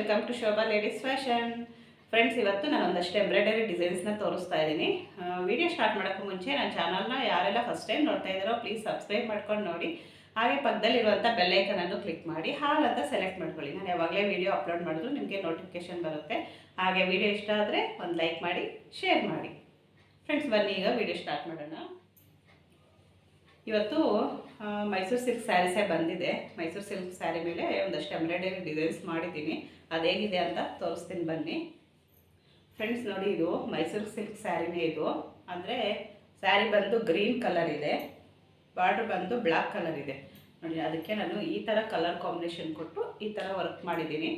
Welcome to Shobha ladies fashion friends ಇವತ್ತು ನಾನು ಒಂದಷ್ಟು ಎಂಬ್ರಾಯ್ಡರಿ ಡಿಸೈನ್ಸ್ನ ತೋರಿಸ್ತಾ ಇದ್ದೀನಿ. ವಿಡಿಯೋ ಸ್ಟಾರ್ಟ್ ಮಾಡೋಕ್ಕೂ ಮುಂಚೆ ನನ್ನ ಚಾನಲ್ನ ಯಾರೆಲ್ಲ ಫಸ್ಟ್ ಟೈಮ್ ನೋಡ್ತಾ ಇದ್ದಾರೋ ಪ್ಲೀಸ್ ಸಬ್ಸ್ಕ್ರೈಬ್ ಮಾಡ್ಕೊಂಡು ನೋಡಿ. ಹಾಗೆ ಪಕ್ಕದಲ್ಲಿರುವಂಥ ಬೆಲ್ಲೈಕನನ್ನು ಕ್ಲಿಕ್ ಮಾಡಿ. ಹಾಲ್ ಅಂತ ಸೆಲೆಕ್ಟ್ ಮಾಡ್ಕೊಳ್ಳಿ. ನಾನು ಯಾವಾಗಲೇ ವಿಡಿಯೋ ಅಪ್ಲೋಡ್ ಮಾಡಿದ್ರು ನಿಮಗೆ ನೋಟಿಫಿಕೇಶನ್ ಬರುತ್ತೆ. ಹಾಗೆ ವಿಡಿಯೋ ಇಷ್ಟ ಆದರೆ ಒಂದು ಲೈಕ್ ಮಾಡಿ ಶೇರ್ ಮಾಡಿ. ಫ್ರೆಂಡ್ಸ್ ಬನ್ನಿ, ಈಗ ವಿಡಿಯೋ ಸ್ಟಾರ್ಟ್ ಮಾಡೋಣ. ಇವತ್ತು ಮೈಸೂರು ಸಿಲ್ಕ್ ಸ್ಯಾರೀಸೇ ಬಂದಿದೆ. ಮೈಸೂರು ಸಿಲ್ಕ್ ಸ್ಯಾರಿ ಮೇಲೆ ಒಂದಷ್ಟು ಎಂಬ್ರಾಯ್ಡರಿ ಡಿಸೈನ್ಸ್ ಮಾಡಿದ್ದೀನಿ. ಅದೇಗಿದೆ ಅಂತ ತೋರಿಸ್ತೀನಿ ಬನ್ನಿ. ಫ್ರೆಂಡ್ಸ್, ನೋಡಿ ಇದು ಮೈಸೂರು ಸಿಲ್ಕ್ ಸ್ಯಾರಿನೇ ಇದು. ಅಂದರೆ ಸ್ಯಾರಿ ಬಂದು ಗ್ರೀನ್ ಕಲರ್ ಇದೆ. ಬಾರ್ಡ್ರ್ ಬಂದು ಬ್ಲ್ಯಾಕ್ ಕಲರ್ ಇದೆ. ನೋಡಿ, ಅದಕ್ಕೆ ನಾನು ಈ ಥರ ಕಲರ್ ಕಾಂಬಿನೇಷನ್ ಕೊಟ್ಟು ಈ ಥರ ವರ್ಕ್ ಮಾಡಿದ್ದೀನಿ.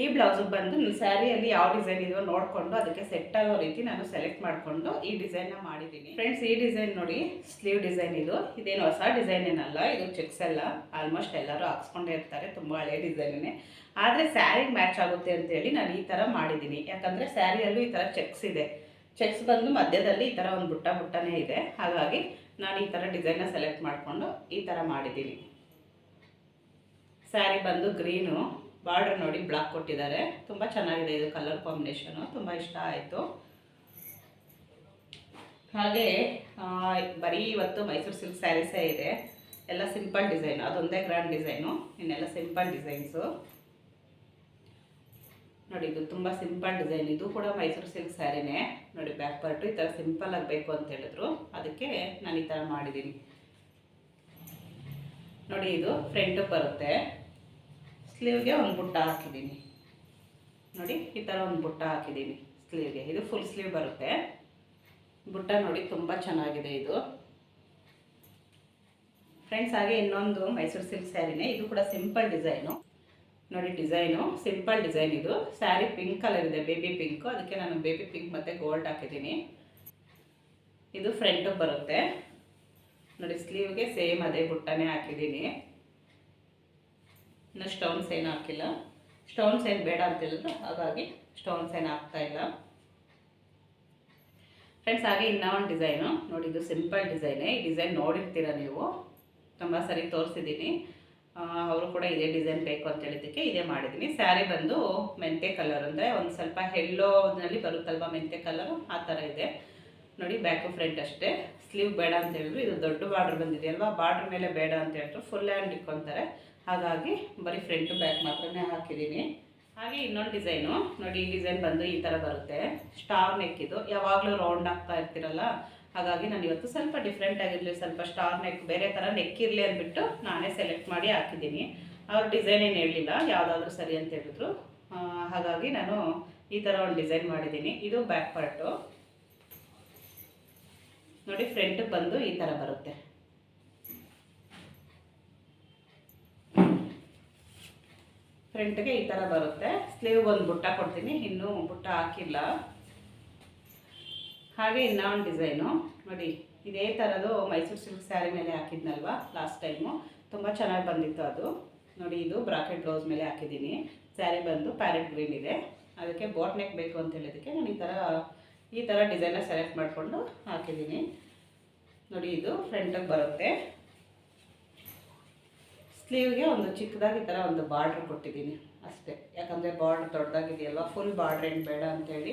ಈ ಬ್ಲೌಸಿಗೆ ಬಂದು ಸ್ಯಾರಿಯಲ್ಲಿ ಯಾವ ಡಿಸೈನ್ ಇದೆಯೋ ನೋಡಿಕೊಂಡು ಅದಕ್ಕೆ ಸೆಟ್ ಆಗೋ ರೀತಿ ನಾನು ಸೆಲೆಕ್ಟ್ ಮಾಡಿಕೊಂಡು ಈ ಡಿಸೈನ್ನ ಮಾಡಿದ್ದೀನಿ. ಫ್ರೆಂಡ್ಸ್ ಈ ಡಿಸೈನ್ ನೋಡಿ ಸ್ಲೀವ್ ಡಿಸೈನ್ ಇದು. ಇದೇನು ಹೊಸ ಡಿಸೈನ್ ಏನಲ್ಲ, ಇದು ಚೆಕ್ಸ್ ಎಲ್ಲ ಆಲ್ಮೋಸ್ಟ್ ಎಲ್ಲರೂ ಹಾಕ್ಸ್ಕೊಂಡೇ ಇರ್ತಾರೆ, ತುಂಬ ಹಳೆಯ ಡಿಸೈನೇ ಆದರೆ ಸ್ಯಾರಿಗೆ ಮ್ಯಾಚ್ ಆಗುತ್ತೆ ಅಂತೇಳಿ ನಾನು ಈ ಥರ ಮಾಡಿದ್ದೀನಿ. ಯಾಕಂದರೆ ಸ್ಯಾರಿಯಲ್ಲೂ ಈ ಥರ ಚೆಕ್ಸ್ ಇದೆ. ಚೆಕ್ಸ್ ಬಂದು ಮಧ್ಯದಲ್ಲಿ ಈ ಥರ ಒಂದು ಬುಟ್ಟ ಬುಟ್ಟನೇ ಇದೆ. ಹಾಗಾಗಿ ನಾನು ಈ ಥರ ಡಿಸೈನ್ನ ಸೆಲೆಕ್ಟ್ ಮಾಡಿಕೊಂಡು ಈ ಥರ ಮಾಡಿದ್ದೀನಿ. ಸ್ಯಾರಿ ಬಂದು ಗ್ರೀನು ಬಾರ್ಡರ್ ನೋಡಿ, ಬ್ಲಾಕ್ ಕೊಟ್ಟಿದ್ದಾರೆ. ತುಂಬ ಚೆನ್ನಾಗಿದೆ ಇದು ಕಲರ್ ಕಾಂಬಿನೇಷನು. ತುಂಬ ಇಷ್ಟ ಆಯಿತು. ಹಾಗೆ ಬರೀ ಇವತ್ತು ಮೈಸೂರು ಸಿಲ್ಕ್ ಸ್ಯಾರೀಸೇ ಇದೆ. ಎಲ್ಲ ಸಿಂಪಲ್ ಡಿಸೈನ್, ಅದೊಂದೇ ಗ್ರ್ಯಾಂಡ್ ಡಿಸೈನು. ಇನ್ನೆಲ್ಲ ಸಿಂಪಲ್ ಡಿಸೈನ್ಸು. ನೋಡಿ, ಇದು ತುಂಬ ಸಿಂಪಲ್ ಡಿಸೈನ್. ಇದು ಕೂಡ ಮೈಸೂರು ಸಿಲ್ಕ್ ಸ್ಯಾರಿನೇ. ನೋಡಿ, ಬ್ಯಾಕ್ ಪಾರ್ಟು ಈ ಥರ ಸಿಂಪಲ್ ಆಗಬೇಕು ಅಂತ ಹೇಳಿದ್ರು. ಅದಕ್ಕೆ ನಾನು ಈ ಥರ ಮಾಡಿದ್ದೀನಿ. ನೋಡಿ, ಇದು ಫ್ರಂಟು ಬರುತ್ತೆ. ಸ್ಲೀವ್ಗೆ ಒಂದು ಬುಟ್ಟ ಹಾಕಿದ್ದೀನಿ. ನೋಡಿ, ಈ ಥರ ಒಂದು ಬುಟ್ಟ ಹಾಕಿದ್ದೀನಿ ಸ್ಲೀವ್ಗೆ. ಇದು ಫುಲ್ ಸ್ಲೀವ್ ಬರುತ್ತೆ. ಬುಟ್ಟ ನೋಡಿ ತುಂಬ ಚೆನ್ನಾಗಿದೆ ಇದು. ಫ್ರೆಂಡ್ಸ್ ಹಾಗೆ ಇನ್ನೊಂದು ಮೈಸೂರು ಸಿಲ್ಕ್ ಸ್ಯಾರಿನೇ. ಇದು ಕೂಡ ಸಿಂಪಲ್ ಡಿಸೈನು ನೋಡಿ ಡಿಸೈನು ಸಿಂಪಲ್ ಡಿಸೈನ್ ಇದು. ಸ್ಯಾರಿ ಪಿಂಕ್ ಕಲರ್ ಇದೆ ಬೇಬಿ ಪಿಂಕು ಅದಕ್ಕೆ ನಾನು ಬೇಬಿ ಪಿಂಕ್ ಮತ್ತು ಗೋಲ್ಡ್ ಹಾಕಿದ್ದೀನಿ. ಇದು ಫ್ರಂಟಿಗೆ ಬರುತ್ತೆ. ನೋಡಿ, ಸ್ಲೀವ್ಗೆ ಸೇಮ್ ಅದೇ ಬುಟ್ಟನೇ ಹಾಕಿದ್ದೀನಿ. ಇನ್ನು ಸ್ಟೋನ್ಸ್ ಏನು ಹಾಕಿಲ್ಲ. ಸ್ಟೋನ್ಸ್ ಏನು ಬೇಡ ಅಂತ ಹೇಳಿದ್ರು. ಹಾಗಾಗಿ ಸ್ಟೋನ್ಸ್ ಏನು ಹಾಕ್ತಾ ಇಲ್ಲ. ಫ್ರೆಂಡ್ಸ್ ಹಾಗೆ ಇನ್ನೂ ಒಂದು ಡಿಸೈನು ನೋಡಿ, ಇದು ಸಿಂಪಲ್ ಡಿಸೈನೇ ಈ ಡಿಸೈನ್ ನೋಡಿರ್ತೀರ ನೀವು? ತುಂಬ ಸರಿ ತೋರಿಸಿದ್ದೀನಿ. ಅವರು ಕೂಡ ಇದೇ ಡಿಸೈನ್ ಬೇಕು ಅಂತ ಹೇಳಿದ್ದಕ್ಕೆ ಇದೇ ಮಾಡಿದ್ದೀನಿ. ಸ್ಯಾರಿ ಬಂದು ಮೆಂತೆ ಕಲರ್ ಅಂದರೆ ಒಂದು ಸ್ವಲ್ಪ ಹೆಲ್ಲೋನಲ್ಲಿ ಬರುತ್ತಲ್ವ ಮೆಂತೆ ಕಲರು ಆ ಥರ ಇದೆ. ನೋಡಿ ಬ್ಯಾಕು ಫ್ರಂಟ್ ಅಷ್ಟೇ. ಸ್ಲೀವ್ ಬೇಡ ಅಂತ ಹೇಳಿದ್ರು. ಇದು ದೊಡ್ಡ ಬಾರ್ಡ್ರ್ ಬಂದಿದೆ ಅಲ್ವಾ ಬಾರ್ಡ್ರ್ ಮೇಲೆ ಬೇಡ ಅಂತ ಹೇಳಿದ್ರು ಫುಲ್ ಹ್ಯಾಂಡ್ ಇಕ್ಕೊಂತಾರೆ ಹಾಗಾಗಿ ಬರೀ ಫ್ರಂಟ್ ಬ್ಯಾಕ್ ಮಾತ್ರನೇ ಹಾಕಿದ್ದೀನಿ ಹಾಗೆ ಇನ್ನೊಂದು ಡಿಸೈನು ನೋಡಿ, ಈ ಡಿಸೈನ್ ಬಂದು ಈ ಥರ ಬರುತ್ತೆ. ಸ್ಟಾರ್ ನೆಕ್ ಇದು. ಯಾವಾಗಲೂ ರೌಂಡ್ ಆಗ್ತಾ ಇರ್ತಿರಲ್ಲ? ಹಾಗಾಗಿ ನಾನು ಇವತ್ತು ಸ್ವಲ್ಪ ಡಿಫ್ರೆಂಟ್ ಆಗಿರಲಿ, ಸ್ವಲ್ಪ ಸ್ಟಾರ್ ನೆಕ್ ಬೇರೆ ಥರ ನೆಕ್ ಇರಲಿ ಅಂದ್ಬಿಟ್ಟು ನಾನೇ ಸೆಲೆಕ್ಟ್ ಮಾಡಿ ಹಾಕಿದ್ದೀನಿ ಅವ್ರ ಡಿಸೈನ್ ಏನು ಹೇಳಲಿಲ್ಲ, ಯಾವುದಾದ್ರೂ ಸರಿ ಅಂತ ಹೇಳಿದ್ರು. ಹಾಗಾಗಿ ನಾನು ಈ ಥರ ಒಂದು ಡಿಸೈನ್ ಮಾಡಿದ್ದೀನಿ ಇದು ಬ್ಯಾಕ್ ಪಾರ್ಟು ನೋಡಿ ಫ್ರಂಟ್ ಬಂದು ಈ ಥರ ಬರುತ್ತೆ. ಫ್ರಂಟ್ಗೆ ಈ ಥರ ಬರುತ್ತೆ. ಸ್ಲೀವ್ ಒಂದು ಬುಟ್ಟ ಕೊಡ್ತೀನಿ. ಇನ್ನೂ ಬುಟ್ಟ ಹಾಕಿಲ್ಲ. ಹಾಗೆ ಒಂದು ಡಿಸೈನು ನೋಡಿ, ಇದೇ ಥರದ್ದು ಮೈಸೂರು ಸಿಲ್ಕ್ ಸ್ಯಾರಿ ಮೇಲೆ ಹಾಕಿದ್ನಲ್ವ ಲಾಸ್ಟ್ ಟೈಮು ತುಂಬ ಚೆನ್ನಾಗಿ ಬಂದಿತ್ತು ಅದು. ನೋಡಿ, ಇದು ಬ್ರಾಕೆಟ್ ಬ್ಲೌಸ್ ಮೇಲೆ ಹಾಕಿದ್ದೀನಿ. ಸ್ಯಾರಿ ಬಂದು ಪ್ಯಾರೆಟ್ ಗ್ರೀನ್ ಇದೆ. ಅದಕ್ಕೆ ಬೋಟ್ ನೆಕ್ ಬೇಕು ಅಂತ ಹೇಳೋದಕ್ಕೆ ನಾನು ಈ ಥರ ಈ ಥರ ಡಿಸೈನ ಸೆಲೆಕ್ಟ್ ಮಾಡಿಕೊಂಡು ಹಾಕಿದ್ದೀನಿ. ನೋಡಿ, ಇದು ಫ್ರಂಟಿಗೆ ಬರುತ್ತೆ. ಸ್ಲೀವ್ಗೆ ಒಂದು ಚಿಕ್ಕದಾಗಿ ಈ ಥರ ಒಂದು ಬಾರ್ಡ್ರ್ ಕೊಟ್ಟಿದ್ದೀನಿ ಅಷ್ಟೇ. ಯಾಕಂದರೆ ಬಾರ್ಡ್ರ್ ದೊಡ್ಡದಾಗಿದೆಯಲ್ವ ಫುಲ್ ಬಾರ್ಡ್ರ್ ಏನು ಬೇಡ ಅಂತೇಳಿ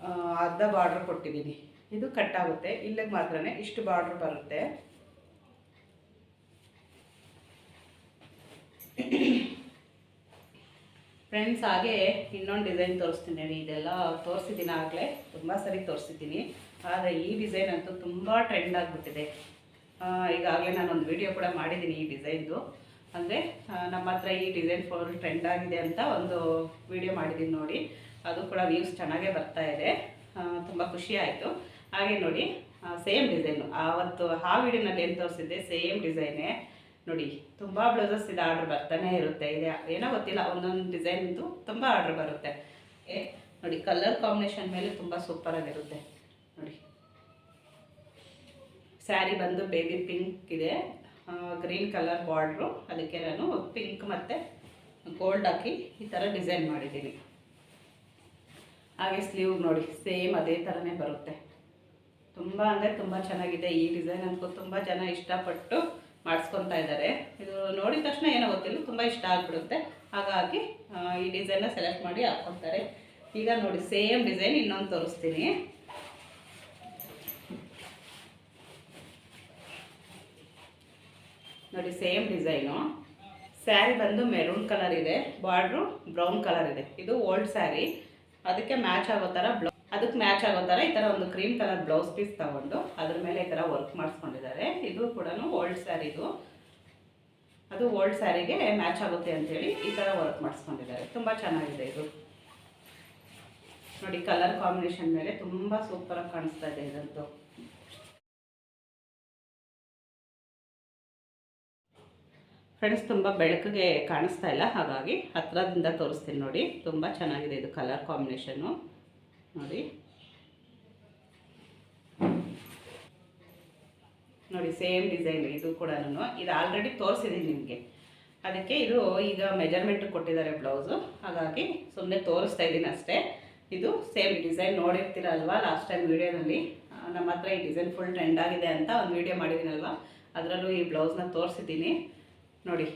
ಆ, ಅರ್ಧ ಬಾರ್ಡ್ರ್ ಕೊಟ್ಟಿದ್ದೀನಿ. ಇದು ಕಟ್ ಆಗುತ್ತೆ. ಇಲ್ಲಿಗೆ ಮಾತ್ರ ಇಷ್ಟು ಬಾರ್ಡ್ರ್ ಬರುತ್ತೆ. ಫ್ರೆಂಡ್ಸ್ ಹಾಗೆ ಇನ್ನೊಂದು ಡಿಸೈನ್ ತೋರಿಸ್ತೀನಿ ಇದೆಲ್ಲ ತೋರಿಸಿದ್ದೀನಿ ಆಗಲೇ. ತುಂಬ ಸರಿ ತೋರಿಸಿದ್ದೀನಿ. ಆದರೆ ಈ ಡಿಸೈನ್ ಅಂತೂ ತುಂಬ ಟ್ರೆಂಡ್ ಆಗಿಬಿಟ್ಟಿದೆ. ಈಗಾಗಲೇ ನಾನೊಂದು ವಿಡಿಯೋ ಕೂಡ ಮಾಡಿದ್ದೀನಿ ಈ ಡಿಸೈನ್ದು ಅಂದರೆ ನಮ್ಮ ಹತ್ರ ಈ ಡಿಸೈನ್ ಫೋರ್ ಟ್ರೆಂಡ್ ಆಗಿದೆ ಅಂತ ಒಂದು ವಿಡಿಯೋ ಮಾಡಿದ್ದೀನಿ ನೋಡಿ. ಅದು ಕೂಡ ವ್ಯೂಸ್ ಚೆನ್ನಾಗೇ ಬರ್ತಾ ಇದೆ. ತುಂಬ ಖುಷಿ ಆಯಿತು. ಹಾಗೆ ನೋಡಿ ಸೇಮ್ ಡಿಸೈನು ಆವತ್ತು ಆ ವಿಡಿಯೋನಲ್ಲಿ ಏನು ತೋರಿಸಿದ್ದೆ? ಸೇಮ್ ಡಿಸೈನೇ ನೋಡಿ ತುಂಬ ಬ್ಲೌಸಸ್ ಇದು ಆರ್ಡ್ರ್ ಬರ್ತಾನೆ ಇರುತ್ತೆ. ಇದೆ ಏನೋ ಗೊತ್ತಿಲ್ಲ ಒಂದೊಂದು ಡಿಸೈನ್ದು ತುಂಬ ಆರ್ಡ್ರ್ ಬರುತ್ತೆ. ಏ, ನೋಡಿ ಕಲರ್ ಕಾಂಬಿನೇಷನ್ ಮೇಲೆ ತುಂಬ ಸೂಪರಾಗಿರುತ್ತೆ ನೋಡಿ. ಸ್ಯಾರಿ ಬಂದು ಬೇಬಿ ಪಿಂಕ್ ಇದೆ. ಗ್ರೀನ್ ಕಲರ್ ಬಾರ್ಡ್ರು ಅದಕ್ಕೆ ನಾನು ಪಿಂಕ್ ಮತ್ತು ಗೋಲ್ಡ್ ಹಾಕಿ ಈ ಥರ ಡಿಸೈನ್ ಮಾಡಿದ್ದೀನಿ. ಹಾಗೆ ಸ್ಲೀವ್ ನೋಡಿ ಸೇಮ್ ಅದೇ ಥರನೇ ಬರುತ್ತೆ. ತುಂಬ ಅಂದರೆ ತುಂಬ ಚೆನ್ನಾಗಿದೆ ಈ ಡಿಸೈನ್ ಅಂತೂ ತುಂಬ ಜನ ಇಷ್ಟಪಟ್ಟು ಮಾಡಿಸ್ಕೊತಾ ಇದ್ದಾರೆ. ಇದು ನೋಡಿದ ತಕ್ಷಣ ಏನೋ ಗೊತ್ತಿಲ್ಲ, ತುಂಬ ಇಷ್ಟ ಆಗಿಬಿಡುತ್ತೆ. ಹಾಗಾಗಿ ಈ ಡಿಸೈನ್ನ ಸೆಲೆಕ್ಟ್ ಮಾಡಿ ಹಾಕ್ಕೊತಾರೆ. ಈಗ ನೋಡಿ ಸೇಮ್ ಡಿಸೈನ್ ಇನ್ನೊಂದು ತೋರಿಸ್ತೀನಿ. ನೋಡಿ ಸೇಮ್ ಡಿಸೈನು ಸ್ಯಾರಿ ಬಂದು ಮೆರೂನ್ ಕಲರ್ ಇದೆ ಬಾರ್ಡ್ರು ಬ್ರೌನ್ ಕಲರ್ ಇದೆ. ಇದು ಓಲ್ಡ್ ಸ್ಯಾರಿ ಅದಕ್ಕೆ ಮ್ಯಾಚ್ ಆಗೋ ಥರ ಬ್ಲೌ ಅದಕ್ಕೆ ಮ್ಯಾಚ್ ಆಗೋ ಥರ ಈ ಥರ ಒಂದು ಕ್ರೀಮ್ ಕಲರ್ ಬ್ಲೌಸ್ ಪೀಸ್ ತಗೊಂಡು ಅದ್ರ ಮೇಲೆ ಈ ಥರ ವರ್ಕ್ ಮಾಡಿಸ್ಕೊಂಡಿದ್ದಾರೆ. ಇದು ಕೂಡ ಓಲ್ಡ್ ಸ್ಯಾರಿದು ಅದು ಓಲ್ಡ್ ಸ್ಯಾರಿಗೆ ಮ್ಯಾಚ್ ಆಗುತ್ತೆ ಅಂತೇಳಿ ಈ ಥರ ವರ್ಕ್ ಮಾಡಿಸ್ಕೊಂಡಿದ್ದಾರೆ. ತುಂಬ ಚೆನ್ನಾಗಿದೆ ಇದು. ನೋಡಿ ಕಲರ್ ಕಾಂಬಿನೇಷನ್ ಮೇಲೆ ತುಂಬ ಸೂಪರಾಗಿ ಕಾಣಿಸ್ತಾ ಇದೆ ಇದಂತೂ ಫ್ರೆಂಡ್ಸ್ ತುಂಬ ಬೆಳಕಿಗೆ ಕಾಣಿಸ್ತಾ ಇಲ್ಲ. ಹಾಗಾಗಿ ಹತ್ತಿರದಿಂದ ತೋರಿಸ್ತೀನಿ ನೋಡಿ. ತುಂಬ ಚೆನ್ನಾಗಿದೆ ಇದು ಕಲರ್ ಕಾಂಬಿನೇಷನ್ನು ನೋಡಿ. ನೋಡಿ ಸೇಮ್ ಡಿಸೈನ್ ಇದು ಕೂಡ ಇದು ಆಲ್ರೆಡಿ ತೋರಿಸಿದ್ದೀನಿ ನಿಮಗೆ. ಅದಕ್ಕೆ ಇದು ಈಗ ಮೆಜರ್ಮೆಂಟ್ ಕೊಟ್ಟಿದ್ದಾರೆ ಬ್ಲೌಸು ಹಾಗಾಗಿ ಸುಮ್ಮನೆ ತೋರಿಸ್ತಾ ಇದ್ದೀನಿ ಅಷ್ಟೇ. ಇದು ಸೇಮ್ ಡಿಸೈನ್ ನೋಡಿರ್ತೀರಲ್ವಾ ಲಾಸ್ಟ್ ಟೈಮ್ ವೀಡಿಯೋನಲ್ಲಿ ನಮ್ಮ ಹತ್ರ ಈ ಡಿಸೈನ್ ಫುಲ್ ಟ್ರೆಂಡ್ ಆಗಿದೆ ಅಂತ ಒಂದು ವೀಡಿಯೋ ಮಾಡಿದ್ದೀನಲ್ವಾ? ಅದರಲ್ಲೂ ಈ ಬ್ಲೌಸ್ನ ತೋರಿಸಿದ್ದೀನಿ. ನೋಡಿ.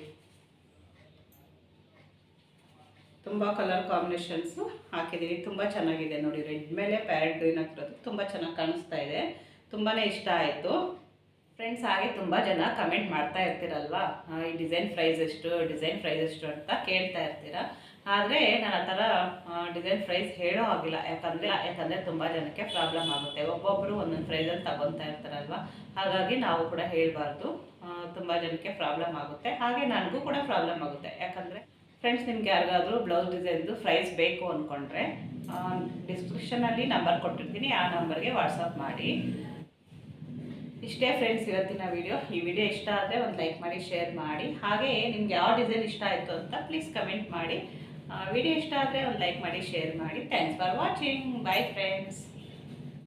ತುಂಬ ಕಲರ್ ಕಾಂಬಿನೇಷನ್ಸು ಹಾಕಿದ್ದೀನಿ ತುಂಬ ಚೆನ್ನಾಗಿದೆ ನೋಡಿ ರೆಡ್ ಮೇಲೆ ಪ್ಯಾರೆಟ್ ಗ್ರೀನ್ ಹಾಕಿರೋದು. ತುಂಬ ಚೆನ್ನಾಗಿ ಕಾಣಿಸ್ತಾ ಇದೆ. ತುಂಬಾ ಇಷ್ಟ ಆಯಿತು. ಫ್ರೆಂಡ್ಸ್ ಹಾಗೆ ತುಂಬ ಜನ ಕಮೆಂಟ್ ಮಾಡ್ತಾ ಇರ್ತೀರಲ್ವಾ? ಈ ಡಿಸೈನ್ ಪ್ರೈಸ್ ಎಷ್ಟು ಡಿಸೈನ್ ಪ್ರೈಸ್ ಎಷ್ಟು ಅಂತ ಕೇಳ್ತಾ ಇರ್ತೀರ? ಆದರೆ ನಾನು ಆ ಥರ ಡಿಸೈನ್ ಪ್ರೈಸ್ ಹೇಳೋ ಆಗಿಲ್ಲ ಯಾಕಂದರೆ ಯಾಕಂದರೆ ತುಂಬ ಜನಕ್ಕೆ ಪ್ರಾಬ್ಲಮ್ ಆಗುತ್ತೆ. ಒಬ್ಬೊಬ್ಬರು ಒಂದೊಂದು ಪ್ರೈಸಲ್ಲಿ ತಗೊತಾ ಇರ್ತಾರಲ್ವ? ಹಾಗಾಗಿ ನಾವು ಕೂಡ ಹೇಳಬಾರ್ದು. ತುಂಬ ಜನಕ್ಕೆ ಪ್ರಾಬ್ಲಮ್ ಆಗುತ್ತೆ. ಹಾಗೆ ನನಗೂ ಕೂಡ ಪ್ರಾಬ್ಲಮ್ ಆಗುತ್ತೆ. ಯಾಕಂದರೆ ಫ್ರೆಂಡ್ಸ್ ನಿಮ್ಗೆ ಯಾರಿಗಾದರೂ ಬ್ಲೌಸ್ ಡಿಸೈನ್ದು ಪ್ರೈಸ್ ಬೇಕು ಅಂದ್ಕೊಂಡ್ರೆ ಡಿಸ್ಕ್ರಿಪ್ಷನಲ್ಲಿ ನಂಬರ್ ಕೊಟ್ಟಿರ್ತೀನಿ. ಆ ನಂಬರ್ಗೆ ವಾಟ್ಸಪ್ ಮಾಡಿ. ಇಷ್ಟೇ ಫ್ರೆಂಡ್ಸ್ ಇವತ್ತಿನ ವಿಡಿಯೋ ಈ ವಿಡಿಯೋ ಇಷ್ಟ ಆದರೆ ಒಂದು ಲೈಕ್ ಮಾಡಿ ಶೇರ್ ಮಾಡಿ. ಹಾಗೆ ನಿಮ್ಗೆ ಯಾವ ಡಿಸೈನ್ ಇಷ್ಟ ಆಯಿತು ಅಂತ ಪ್ಲೀಸ್ ಕಮೆಂಟ್ ಮಾಡಿ. ವಿಡಿಯೋ ಇಷ್ಟ ಆದರೆ ಒಂದು ಲೈಕ್ ಮಾಡಿ ಶೇರ್ ಮಾಡಿ. Thanks for watching bye friends